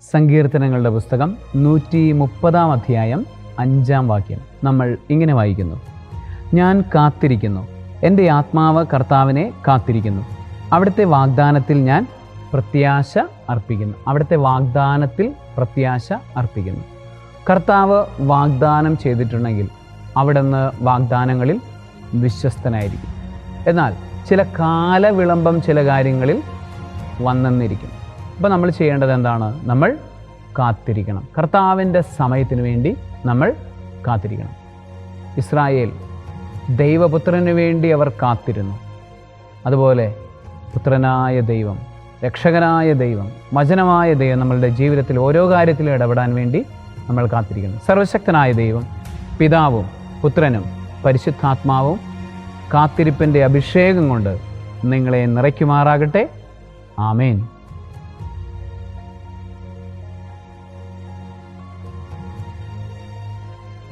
സങ്കീർത്തനങ്ങളുടെ പുസ്തകം നൂറ്റി മുപ്പതാം അധ്യായം അഞ്ചാം വാക്യം. നമ്മൾ ഇങ്ങനെ വായിക്കുന്നു. ഞാൻ കാത്തിരിക്കുന്നു. എന്റെ ആത്മാവ് കർത്താവിനെ കാത്തിരിക്കുന്നു. അവിടുത്തെ വാഗ്ദാനത്തിൽ ഞാൻ പ്രത്യാശ അർപ്പിക്കുന്നു. അവിടുത്തെ വാഗ്ദാനത്തിൽ പ്രത്യാശ അർപ്പിക്കുന്നു. കർത്താവ് വാഗ്ദാനം ചെയ്തിട്ടുണ്ടെങ്കിൽ അവിടുന്ന് വാഗ്ദാനങ്ങളിൽ വിശ്വസ്തനായിരിക്കും. എന്നാൽ ചില കാലവിളംബം ചില കാര്യങ്ങളിൽ വന്നെന്നിരിക്കും. അപ്പോൾ നമ്മൾ ചെയ്യേണ്ടത് എന്താണ്? നമ്മൾ കാത്തിരിക്കണം. കർത്താവിന്റെ സമയത്തിന് വേണ്ടി നമ്മൾ കാത്തിരിക്കണം. ഇസ്രായേൽ ദൈവപുത്രന് വേണ്ടി അവർ കാത്തിരുന്നു. അതുപോലെ പുത്രനായ ദൈവം രക്ഷകനായ ദൈവം വചനമായ ദൈവം നമ്മളുടെ ജീവിതത്തിൽ ഓരോ കാര്യത്തിലും ഇടപെടാൻ വേണ്ടി നമ്മൾ കാത്തിരിക്കുന്നു. സർവശക്തനായ ദൈവം പിതാവും പുത്രനും പരിശുദ്ധാത്മാവും കാത്തിരിപ്പിന്റെ അഭിഷേകം കൊണ്ട് നിങ്ങളെ നിറയ്ക്കുമാറാകട്ടെ. ആമേൻ.